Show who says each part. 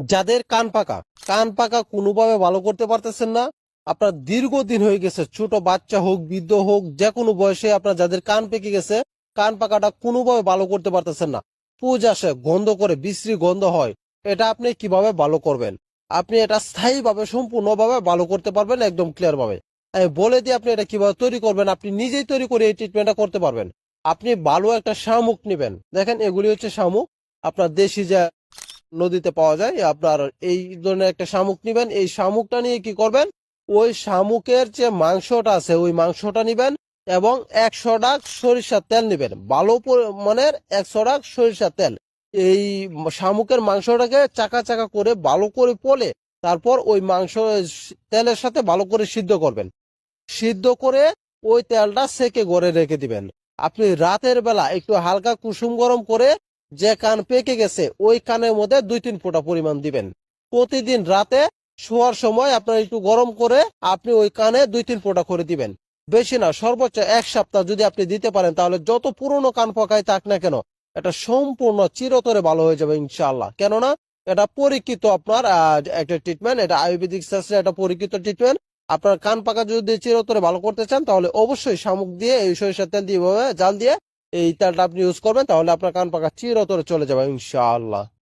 Speaker 1: যাদের কান পাকা কান পাকা কোনোভাবে ভালো করতে পারতেছেন না। আপনার দীর্ঘদিন হয়ে গেছে, ছোট বাচ্চা হোক, বৃদ্ধ হোক যে কোনো বয়সে আপনার যাদের কান পেকে গেছে, কান পাকাটা কোনোভাবে ভালো করতে পারতেছেন না। পুজ আসে, গন্ধ করে, বিশ্রী গন্ধ হয়, এটা আপনি কীভাবে ভালো করবেন? আপনি এটা স্থায়ীভাবে, সম্পূর্ণভাবে ভালো করতে পারবেন, একদম ক্লিয়ার ভাবে। আমি বলে দিয়ে আপনি এটা কীভাবে তৈরি করবেন, আপনি নিজেই তৈরি করে এই ট্রিটমেন্টটা করতে পারবেন। আপনি ভালো একটা শামুক নেবেন। দেখেন, এগুলি হচ্ছে শামুক। আপনার দেশি যে নদীতে পাওয়া যায়, আপনার এই ধরনের একটা শামুক নিবেন। এই শামুকটা নিয়ে কি করবেন? ওই শামুকের যে মাংসটা আছে, ওই মাংসটা নিবেন এবং একশো ডাক সরিষার তেল নিবেন। ভালো মানের একশো ডাক সরিষার তেল। এই শামুকের মাংসটাকে চাকা চাকা করে ভালো করে পলে, তারপর ওই মাংস তেলের সাথে ভালো করে সিদ্ধ করবেন। সিদ্ধ করে ওই তেলটা সেকে গড়ে রেখে দিবেন। আপনি রাতের বেলা একটু হালকা কুসুম গরম করে যে কান পেকে গেছে, ওই কানের মধ্যে দুই তিন ফোঁটা পরিমাণ দিবেন। প্রতিদিন রাতে শোয়ার সময় আপনার একটু গরম করে আপনি ওই কানে দুই তিন ফোঁটা করে দিবেন। বেশি না, সর্বোচ্চ এক সপ্তাহ যদি আপনি দিতে পারেন, তাহলে যত পুরনো কান পকায় থাক না কেন, এটা সম্পূর্ণ চিরতরে ভালো হয়ে যাবে ইনশাআল্লাহ। কেননা এটা পরীক্ষিত আপনার একটা ট্রিটমেন্ট এটা আয়ুর্বেদিক শাস্ত্রে একটা পরীক্ষিত ট্রিটমেন্ট আপনার কান পাকা যদি চিরতরে ভালো করতে চান, তাহলে অবশ্যই শামুক দিয়ে এই সরিষার তেল দিয়ে জাল দিয়ে এই তেলটা আপনি ইউজ করবেন তাহলে আপনার কান পাকা চিরতরে চলে যাবে ইনশাআল্লাহ।